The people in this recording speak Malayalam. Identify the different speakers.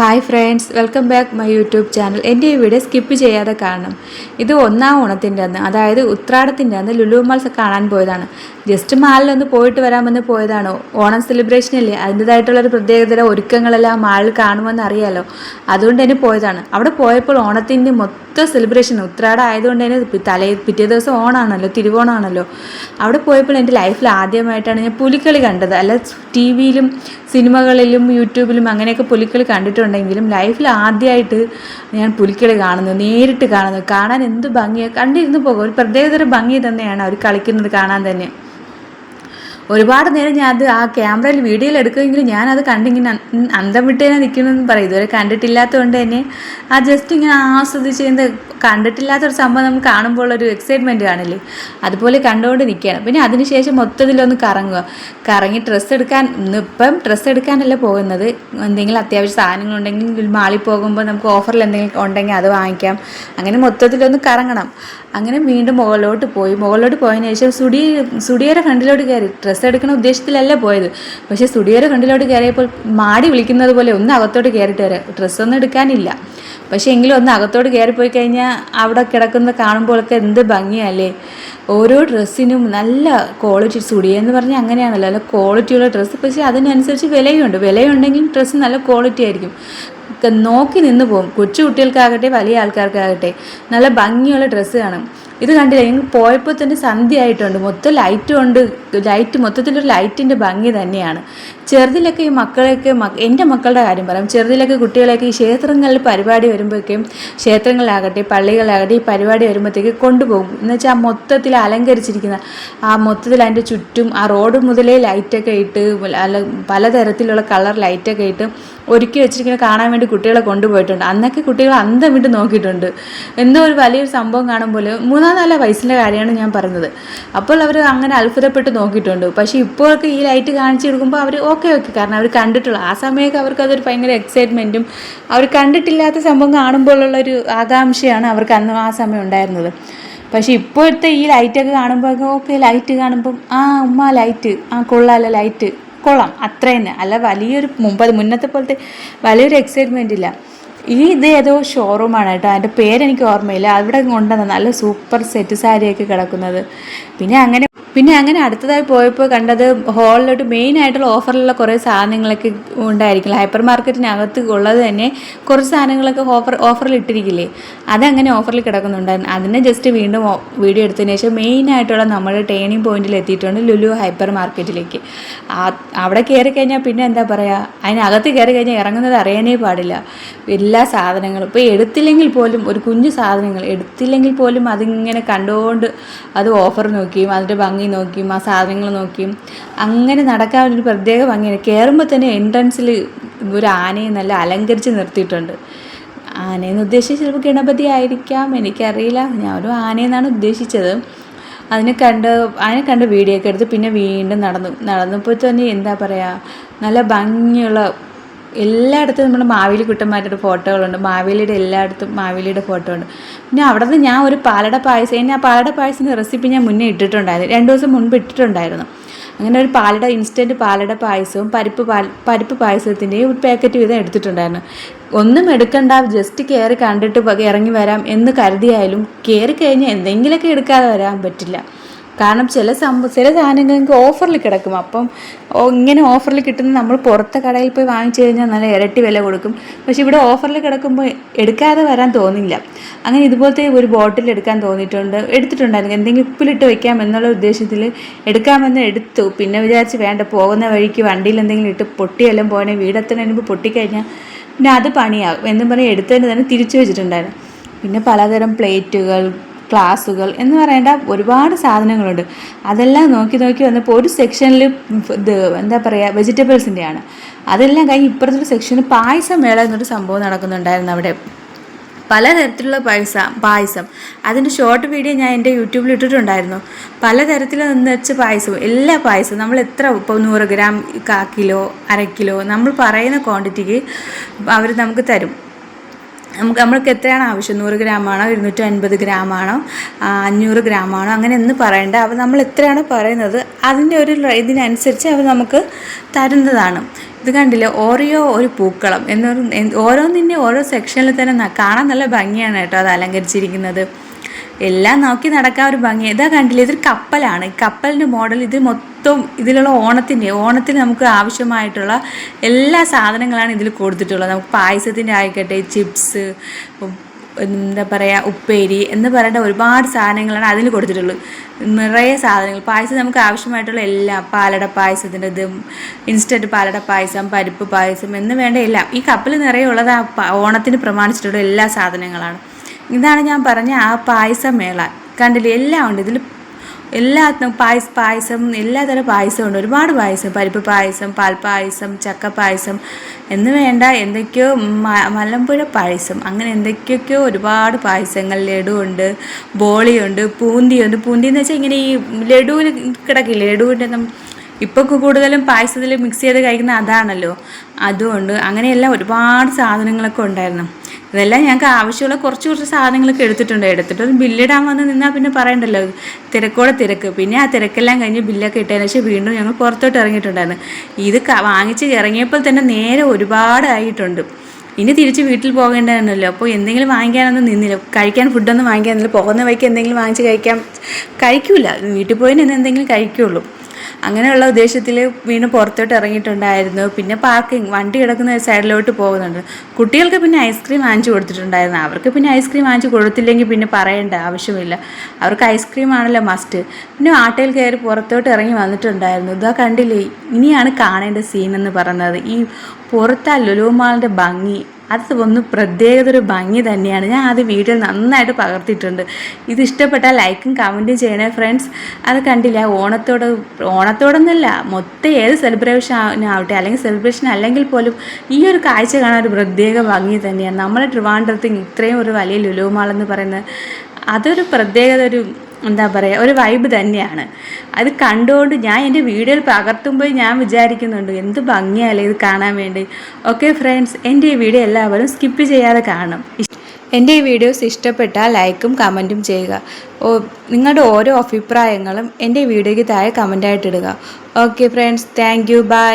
Speaker 1: Hi friends welcome back my YouTube channel എന്റെ ഈ വീഡിയോ സ്കിപ്പ് ചെയ്യാതെ കാണണം. ഇത് ഒന്നാം ഓണത്തിന്റെ അന്ന് അതായത് ഉത്രാടത്തിന്റെ അന്ന് ലുലു മാൾസ് കാണാൻ പോയതാണ്. ജസ്റ്റ് മാളിലൊന്ന് പോയിട്ട് വരാമെന്ന് പോയതാണ്. ഓണം സെലിബ്രേഷൻ അല്ലേ? അതിന്റെതായിട്ടുള്ളൊരു പ്രത്യേകതര ഒരുക്കങ്ങളെല്ലാം മാളിൽ കാണുമെന്ന് അറിയാലോ. അതുകൊണ്ട് തന്നെ പോയതാണ്. അവിടെ പോയപ്പോൾ ഓണത്തിന്റെ മൊത്തം സെലിബ്രേഷൻ ഉത്രാടം ആയതുകൊണ്ട് തന്നെ തലേ പിറ്റേ ദിവസം ഓണാണല്ലോ തിരുവോണമാണല്ലോ അവിടെ പോയപ്പോൾ എന്റെ ലൈഫിൽ ആദ്യമായിട്ടാണ് ഞാൻ പുലിക്കളി കണ്ടത്. അല്ല ടി വിയിലും സിനിമകളിലും യൂട്യൂബിലും അങ്ങനെയൊക്കെ പുലിക്കളി കണ്ടിട്ടുണ്ടെങ്കിലും ലൈഫിൽ ആദ്യമായിട്ട് ഞാൻ പുലിക്കളി കാണുന്നു നേരിട്ട് കാണുന്നു കാണാൻ എന്ത് ഭംഗിയാണ് കണ്ടിരുന്ന് പോകും. ഒരു പ്രത്യേകതര ഭംഗി തന്നെയാണ് അവർ കളിക്കുന്നത് കാണാൻ തന്നെ. ഒരുപാട് നേരം ഞാൻ അത് ആ ക്യാമറയിൽ വീഡിയോയിൽ എടുക്കുമെങ്കിലും ഞാനത് കണ്ടിങ്ങനെ അന്തം വിട്ടേനെ നിൽക്കണമെന്ന് പറയും. ഇതുവരെ കണ്ടിട്ടില്ലാത്തതുകൊണ്ട് തന്നെ ആ ജസ്റ്റ് ഇങ്ങനെ ആസ്വദിച്ച് എന്ത് കണ്ടിട്ടില്ലാത്തൊരു സംഭവം നമുക്ക് കാണുമ്പോൾ ഒരു എക്സൈറ്റ്മെന്റ് കാണില്ലേ? അതുപോലെ കണ്ടുകൊണ്ട് നിൽക്കുകയാണ് പിന്നെ അതിനുശേഷം മൊത്തത്തിലൊന്ന് കറങ്ങുക. കറങ്ങി ഡ്രസ്സ് എടുക്കാൻ ഇന്ന് ഇപ്പം ഡ്രസ്സ് എടുക്കാനല്ല പോകുന്നത്. എന്തെങ്കിലും അത്യാവശ്യ സാധനങ്ങളുണ്ടെങ്കിൽ മാളിൽ പോകുമ്പോൾ നമുക്ക് ഓഫറിൽ എന്തെങ്കിലും ഉണ്ടെങ്കിൽ അത് വാങ്ങിക്കാം. അങ്ങനെ മൊത്തത്തിലൊന്ന് കറങ്ങണം. അങ്ങനെ വീണ്ടും മുകളിലോട്ട് പോയി. മുകളിലോട്ട് പോയതിന് ശേഷം സുടി സുടിയുടെ ഫ്രണ്ടിലോട്ട് കയറി. ഡ്രസ്സ് എടുക്കുന്ന ഉദ്ദേശത്തിലല്ല പോയത്. പക്ഷേ സ്റ്റുഡിയോയുടെ ഫ്രണ്ടിലോട്ട് കയറിയപ്പോൾ മാടി വിളിക്കുന്നത് പോലെ ഒന്ന് അകത്തോട്ട് കയറിയിട്ട് വരാം. ഡ്രസ്സൊന്നും എടുക്കാനില്ല. പക്ഷേ എങ്കിലും ഒന്ന് അകത്തോട്ട് കയറിപ്പോയി കഴിഞ്ഞാൽ അവിടെ കിടക്കുന്ന കാണുമ്പോഴൊക്കെ എന്ത് ഭംഗിയല്ലേ. ഓരോ ഡ്രസ്സിനും നല്ല ക്വാളിറ്റി സ്റ്റുഡിയോ എന്ന് പറഞ്ഞാൽ അങ്ങനെയാണല്ലോ. നല്ല ക്വാളിറ്റിയുള്ള ഡ്രസ്സ്. പക്ഷേ അതിനനുസരിച്ച് വിലയുണ്ട്. വിലയുണ്ടെങ്കിൽ ഡ്രസ്സ് നല്ല ക്വാളിറ്റി ആയിരിക്കും. നോക്കി നിന്ന് പോകും. കൊച്ചു കുട്ടികൾക്കാകട്ടെ വലിയ ആൾക്കാർക്കാകട്ടെ. നല്ല ഭംഗിയുള്ള ഡ്രസ്സ് കാണും. ഇത് കണ്ടില്ല? ഞങ്ങൾ പോയപ്പോൾ തന്നെ സന്ധ്യയായിട്ടുണ്ട് മൊത്തം ലൈറ്റ് കൊണ്ട് ലൈറ്റ് മൊത്തത്തിലൊരു ലൈറ്റിന്റെ ഭംഗി തന്നെയാണ്. ചെറുതിലൊക്കെ ഈ മക്കളെയൊക്കെ എന്റെ മക്കളുടെ കാര്യം പറയാം. ചെറുതിലൊക്കെ കുട്ടികളെയൊക്കെ ഈ ക്ഷേത്രങ്ങളിൽ പരിപാടി വരുമ്പോഴേക്കും ക്ഷേത്രങ്ങളിലാകട്ടെ പള്ളികളിലാകട്ടെ ഈ പരിപാടി വരുമ്പോഴത്തേക്ക് കൊണ്ടുപോകും. എന്ന് വെച്ചാൽ മൊത്തത്തിൽ അലങ്കരിച്ചിരിക്കുന്ന ആ മൊത്തത്തിൽ അതിന്റെ ചുറ്റും ആ റോഡ് മുതലേ ലൈറ്റൊക്കെ ഇട്ട് അല്ല പലതരത്തിലുള്ള കളർ ലൈറ്റൊക്കെ ഇട്ട് ഒരുക്കി വെച്ചിരിക്കുന്ന കാണാൻ കുട്ടികളെ കൊണ്ടുപോയിട്ടുണ്ട്. അന്നൊക്കെ കുട്ടികൾ അന്തം വിട്ട് നോക്കിയിട്ടുണ്ട്. എന്തോ ഒരു വലിയൊരു സംഭവം കാണുമ്പോൾ മൂന്നാം നാല വയസ്സിന്റെ കാര്യമാണ് ഞാൻ പറഞ്ഞത്. അപ്പോൾ അവർ അങ്ങനെ അത്ഭുതപ്പെട്ട് നോക്കിയിട്ടുണ്ട്. പക്ഷേ ഇപ്പോഴൊക്കെ ഈ ലൈറ്റ് കാണിച്ചു കൊടുക്കുമ്പോൾ അവർ ഓക്കെ ഓക്കെ കാരണം അവർ കണ്ടിട്ടുള്ള ആ സമയമൊക്കെ അവർക്ക് അതൊരു ഭയങ്കര എക്സൈറ്റ്മെന്റും അവർ കണ്ടിട്ടില്ലാത്ത സംഭവം കാണുമ്പോഴുള്ളൊരു ആകാംക്ഷയാണ് അവർക്ക് അന്ന് ആ സമയം ഉണ്ടായിരുന്നത്. പക്ഷേ ഇപ്പോഴത്തെ ഈ ലൈറ്റൊക്കെ കാണുമ്പോഴൊക്കെ ഓക്കെ ലൈറ്റ് കാണുമ്പം ആ ഉമ്മ ലൈറ്റ് ആ കൊള്ളാമല്ലോ ലൈറ്റ് കൊള്ളാം. അത്ര തന്നെ അല്ല വലിയൊരു മുമ്പ് അത് മുന്നത്തെ പോലത്തെ വലിയൊരു എക്സൈറ്റ്മെന്റ് ഇല്ല. ഈ ഇത് ഏതോ ഷോറൂമാണ് കേട്ടോ. അതിന്റെ പേരെനിക്ക് ഓർമ്മയില്ല. അവിടെ കൊണ്ടുവന്ന നല്ല സൂപ്പർ സെറ്റ് സാരിയൊക്കെ കിടക്കുന്നത്. പിന്നെ അങ്ങനെ പിന്നെ അങ്ങനെ അടുത്തതായി പോയപ്പോൾ കണ്ടത് ഹോളിലോട്ട് മെയിൻ ആയിട്ടുള്ള ഓഫറിലുള്ള കുറേ സാധനങ്ങളൊക്കെ ഉണ്ടായിരിക്കില്ല ഹൈപ്പർ മാർക്കറ്റിനകത്ത് ഉള്ളത് തന്നെ കുറച്ച് സാധനങ്ങളൊക്കെ ഓഫർ ഓഫറിൽ ഇട്ടിരിക്കില്ലേ? അതങ്ങനെ ഓഫറിൽ കിടക്കുന്നുണ്ടായിരുന്നു അതിനെ ജസ്റ്റ് വീണ്ടും വീഡിയോ എടുത്തതിന് ശേഷം മെയിൻ ആയിട്ടുള്ള നമ്മുടെ ടേണിംഗ് പോയിന്റിൽ എത്തിയിട്ടുണ്ട് ലുലു ഹൈപ്പർ മാർക്കറ്റിലേക്ക് അവിടെ കയറി കഴിഞ്ഞാൽ പിന്നെ എന്താ പറയുക അതിനകത്ത് കയറി കഴിഞ്ഞാൽ ഇറങ്ങുന്നത് അറിയാനേ പാടില്ല. എല്ലാ സാധനങ്ങളും ഇപ്പോൾ എടുത്തില്ലെങ്കിൽ പോലും ഒരു കുഞ്ഞു സാധനങ്ങൾ എടുത്തില്ലെങ്കിൽ പോലും അതിങ്ങനെ കണ്ടുകൊണ്ട് അത് ഓഫർ നോക്കിയും അതിന്റെ ഭംഗി നോക്കിയും ആ സാധനങ്ങൾ നോക്കിയും. അങ്ങനെ നടക്കാൻ ഒരു പ്രത്യേക ഭംഗിയാണ്. കയറുമ്പോൾ തന്നെ എൻട്രൻസിൽ ഒരു ആനയെ നല്ല അലങ്കരിച്ച് നിർത്തിയിട്ടുണ്ട്. ആനയെന്ന് ഉദ്ദേശിച്ച് ചിലപ്പോൾ ഗണപതി ആയിരിക്കാം എനിക്കറിയില്ല. ഞാൻ ഒരു ആനയെന്നാണ് ഉദ്ദേശിച്ചത്. അതിനെ കണ്ട് അതിനെ കണ്ട് വീഡിയോ ഒക്കെ എടുത്ത് പിന്നെ വീണ്ടും നടന്നു. നടന്നപ്പോൾ തന്നെ എന്താ പറയുക നല്ല ഭംഗിയുള്ള എല്ലായിടത്തും നമ്മുടെ മാവേലി കുട്ടന്മാരുടെ ഫോട്ടോകളുണ്ട്. മാവേലിയുടെ എല്ലായിടത്തും മാവേലിയുടെ ഫോട്ടോ ഉണ്ട് പിന്നെ അവിടെ നിന്ന് ഞാൻ ഒരു പാലട പായസം ആ പാലട പായസത്തിന്റെ റെസിപ്പി ഞാൻ മുന്നേ ഇട്ടിട്ടുണ്ടായിരുന്നു. രണ്ട് ദിവസം മുൻപ് ഇട്ടിട്ടുണ്ടായിരുന്നു. അങ്ങനെ ഒരു പാലട ഇൻസ്റ്റന്റ് പാലട പായസവും പരിപ്പ് പാൽ പരിപ്പ് പായസത്തിന്റെയും ഒരു പാക്കറ്റ് വീതം എടുത്തിട്ടുണ്ടായിരുന്നു. ഒന്നും എടുക്കണ്ട ജസ്റ്റ് കയറി കണ്ടിട്ട് ഇറങ്ങി വരാം എന്ന് കരുതിയായാലും കയറി കഴിഞ്ഞാൽ എന്തെങ്കിലുമൊക്കെ എടുക്കാതെ വരാൻ പറ്റില്ല. കാരണം ചില സംഭവം ചില സാധനങ്ങൾക്ക് ഓഫറിൽ കിടക്കും. അപ്പം ഇങ്ങനെ ഓഫറിൽ കിട്ടുന്ന നമ്മൾ പുറത്തെ കടയിൽ പോയി വാങ്ങിച്ചു കഴിഞ്ഞാൽ നല്ല ഇരട്ടി വില കൊടുക്കും. പക്ഷെ ഇവിടെ ഓഫറിൽ കിടക്കുമ്പോൾ എടുക്കാതെ വരാൻ തോന്നില്ല. അങ്ങനെ ഇതുപോലത്തെ ഒരു ബോട്ടിൽ എടുക്കാൻ തോന്നിയിട്ടുണ്ട് എടുത്തിട്ടുണ്ടായിരുന്നു. എന്തെങ്കിലും ഉപ്പിലിട്ട് വെക്കാം എന്നുള്ള ഉദ്ദേശത്തിൽ എടുക്കാമെന്ന് എടുത്തു. പിന്നെ വിചാരിച്ച് വേണ്ട പോകുന്ന വഴിക്ക് വണ്ടിയിൽ എന്തെങ്കിലും ഇട്ട് പൊട്ടിയെല്ലാം പോകണേ വീടെത്തുന്നതിന് പൊട്ടിക്കഴിഞ്ഞാൽ പിന്നെ അത് പണിയാകും. എന്നും പറഞ്ഞ് എടുത്തതിന് തന്നെ തിരിച്ചു വെച്ചിട്ടുണ്ടായിരുന്നു. പിന്നെ പലതരം പ്ലേറ്റുകൾ ക്ലാസ്സുകൾ എന്ന് പറയേണ്ട ഒരുപാട് സാധനങ്ങളുണ്ട്. അതെല്ലാം നോക്കി നോക്കി വന്നപ്പോൾ ഒരു സെക്ഷനിൽ ഇത് എന്താ പറയുക വെജിറ്റബിൾസിന്റെയാണ് അതെല്ലാം കഴിഞ്ഞ് ഇപ്പുറത്തൊരു സെക്ഷന് പായസം മേള എന്നൊരു സംഭവം നടക്കുന്നുണ്ടായിരുന്നു അവിടെ. പലതരത്തിലുള്ള പായസ പായസം. അതിന്റെ ഷോർട്ട് വീഡിയോ ഞാൻ എന്റെ യൂട്യൂബിൽ ഇട്ടിട്ടുണ്ടായിരുന്നു. പലതരത്തിൽ നിന്ന് വെച്ച് പായസവും എല്ലാ പായസവും. നമ്മൾ എത്ര ഇപ്പോൾ നൂറ് ഗ്രാം കാ കിലോ അര കിലോ നമ്മൾ പറയുന്ന ക്വാണ്ടിറ്റിക്ക് അവർ നമുക്ക് തരും. നമുക്ക് നമ്മൾക്ക് എത്രയാണ് ആവശ്യം? നൂറ് ഗ്രാമാണോ? ഇരുന്നൂറ്റി അൻപത് ഗ്രാമാണോ? അഞ്ഞൂറ് ഗ്രാമാണോ? അങ്ങനെ എന്ന് പറയണ്ട. അപ്പോൾ നമ്മൾ എത്രയാണോ പറയുന്നത്? അതിന്റെ ഒരു ഇതിനനുസരിച്ച് അവർ നമുക്ക് തരുന്നതാണ്. ഇത് കണ്ടില്ലേ? ഓരോ ഒരു പൂക്കളം എന്നൊരു ഓരോന്നിന്റെ ഓരോ സെക്ഷനിൽ തന്നെ കാണാൻ നല്ല ഭംഗിയാണ് കേട്ടോ അത് അലങ്കരിച്ചിരിക്കുന്നത്. എല്ലാം നോക്കി നടക്കാൻ ഒരു ഭംഗി. ഇതാ കണ്ടില്ല ഇതൊരു കപ്പലാണ്. കപ്പലിന്റെ മോഡൽ ഇത് മൊത്തം ഇതിലുള്ള ഓണത്തിന്റെ ഓണത്തിന് നമുക്ക് ആവശ്യമായിട്ടുള്ള എല്ലാ സാധനങ്ങളാണ് ഇതിൽ കൊടുത്തിട്ടുള്ളത്. നമുക്ക് പായസത്തിന്റെ ആയിക്കോട്ടെ ചിപ്സ് എന്താ പറയുക ഉപ്പേരി എന്ന് പറയേണ്ട ഒരുപാട് സാധനങ്ങളാണ് അതിൽ കൊടുത്തിട്ടുള്ളത്. നിറയെ സാധനങ്ങൾ. പായസം നമുക്ക് ആവശ്യമായിട്ടുള്ള എല്ലാം പാലട പായസത്തിന്റെ ഇത് ഇൻസ്റ്റന്റ് പാലട പായസം പരിപ്പ് പായസം എന്ന് വേണ്ട എല്ലാം. ഈ കപ്പിൽ നിറയെ ഉള്ളത് ആ ഓണത്തിന് പ്രമാണിച്ചിട്ടുള്ള എല്ലാ സാധനങ്ങളാണ്. ഇതാണ് ഞാൻ പറഞ്ഞ ആ പായസമേള കണ്ടില്ലേ? എല്ലാം ഉണ്ട്. ഇതിൽ എല്ലാത്തിനും പായസ പായസം എല്ലാതരം പായസവും ഉണ്ട്. ഒരുപാട് പായസം. പരിപ്പ് പായസം പാൽപ്പായസം ചക്ക പായസം. എന്ന് വേണ്ട എന്തൊക്കെയോ മലമ്പുഴ പായസം. അങ്ങനെ എന്തൊക്കെയൊക്കെയോ ഒരുപാട് പായസങ്ങൾ. ലഡു ഉണ്ട് ബോളിയുണ്ട് പൂന്തിയുണ്ട് പൂന്തി എന്ന് വെച്ചാൽ ഇങ്ങനെ ഈ ലഡുവിന് കിടക്കില്ല? ലഡുവിന്റെ ഇപ്പോൾ കൂടുതലും പായസത്തിൽ മിക്സ് ചെയ്ത് കഴിക്കുന്ന അതാണല്ലോ. അതുകൊണ്ട് അങ്ങനെയെല്ലാം ഒരുപാട് സാധനങ്ങളൊക്കെ ഉണ്ടായിരുന്നു. ഇതെല്ലാം ഞങ്ങൾക്ക് ആവശ്യമുള്ള കുറച്ച് കുറച്ച് സാധനങ്ങളൊക്കെ എടുത്തിട്ടുണ്ട്. എടുത്തിട്ട് ഒരു ബില്ലിടാൻ വന്ന് നിന്നാൽ പിന്നെ പറയണ്ടല്ലോ. തിരക്കോടെ തിരക്ക്. പിന്നെ ആ തിരക്കെല്ലാം കഴിഞ്ഞ് ബില്ലൊക്കെ ഇട്ടതിന് ശേഷം വീണ്ടും ഞങ്ങൾ പുറത്തോട്ട് ഇറങ്ങിയിട്ടുണ്ടായിരുന്നു. ഇത് വാങ്ങിച്ച് ഇറങ്ങിയപ്പോൾ തന്നെ നേരെ ഒരുപാട് ആയിട്ടുണ്ട്. ഇനി തിരിച്ച് വീട്ടിൽ പോകേണ്ടതാണല്ലോ. അപ്പോൾ എന്തെങ്കിലും വാങ്ങിക്കാനൊന്നും നിന്നില്ല. കഴിക്കാൻ ഫുഡൊന്നും വാങ്ങിക്കാനില്ല പോകുന്ന വഴിക്ക് എന്തെങ്കിലും വാങ്ങിച്ച് കഴിക്കാൻ കഴിക്കൂല. വീട്ടിൽ പോയതിന് എന്തെങ്കിലും കഴിക്കുള്ളൂ. അങ്ങനെയുള്ള ഉദ്ദേശത്തിൽ വീണ്ടും പുറത്തോട്ട് ഇറങ്ങിയിട്ടുണ്ടായിരുന്നു. പിന്നെ പാർക്കിംഗ് വണ്ടി കിടക്കുന്ന സൈഡിലോട്ട് പോകുന്നുണ്ട്. കുട്ടികൾക്ക് പിന്നെ ഐസ്ക്രീം വാങ്ങിച്ചു കൊടുത്തിട്ടുണ്ടായിരുന്നു. അവർക്ക് പിന്നെ ഐസ്ക്രീം വാങ്ങിച്ചു കൊടുത്തില്ലെങ്കിൽ പിന്നെ പറയേണ്ട ആവശ്യമില്ല. അവർക്ക് ഐസ്ക്രീം ആണല്ലോ മസ്റ്റ് പിന്നെ ആട്ടയിൽ കയറി പുറത്തോട്ട് ഇറങ്ങി വന്നിട്ടുണ്ടായിരുന്നു. ഇതാ കണ്ടില്ലേ? ഇനിയാണ് കാണേണ്ട സീൻ എന്ന് പറയുന്നത്. ഈ പുറത്ത് ലുലുമാളിന്റെ ഭംഗി. അത് ഒന്ന് പ്രത്യേകത ഒരു ഭംഗി തന്നെയാണ്. ഞാൻ അത് വീഡിയോ നന്നായിട്ട് പകർത്തിയിട്ടുണ്ട്. ഇത് ഇഷ്ടപ്പെട്ടാൽ ലൈക്കും കമന്റും ചെയ്യണേ ഫ്രണ്ട്സ്. അത് കണ്ടില്ല ഓണത്തോട് ഓണത്തോടൊന്നല്ല മൊത്തം ഏത് സെലിബ്രേഷൻ ആവട്ടെ അല്ലെങ്കിൽ സെലിബ്രേഷൻ അല്ലെങ്കിൽ പോലും ഈ ഒരു കാഴ്ച കാണാൻ ഒരു പ്രത്യേക ഭംഗി തന്നെയാണ്. നമ്മളെ ട്രിവാൻഡ്രത്ത് ഇത്രയും ഒരു വലിയ ലുലുമാളെന്ന് പറയുന്നത് അതൊരു പ്രത്യേകത ഒരു എന്താ പറയുക ഒരു വൈബ് തന്നെയാണ്. അത് കണ്ടുകൊണ്ട് ഞാൻ എന്റെ വീഡിയോയിൽ പകർത്തുമ്പോൾ ഞാൻ വിചാരിക്കുന്നുണ്ട് എന്ത് ഭംഗിയല്ലേ ഇത് കാണാൻ വേണ്ടി. ഓക്കെ ഫ്രണ്ട്സ് എന്റെ ഈ വീഡിയോ എല്ലാവരും സ്കിപ്പ് ചെയ്യാതെ കാണണം എന്റെ ഈ വീഡിയോസ് ഇഷ്ടപ്പെട്ടാൽ ലൈക്കും കമന്റും ചെയ്യുക. ഓ നിങ്ങളുടെ ഓരോ അഭിപ്രായങ്ങളും എന്റെ വീഡിയോയ്ക്ക് താഴെ കമന്റായിട്ടിടുക okay friends thank you bye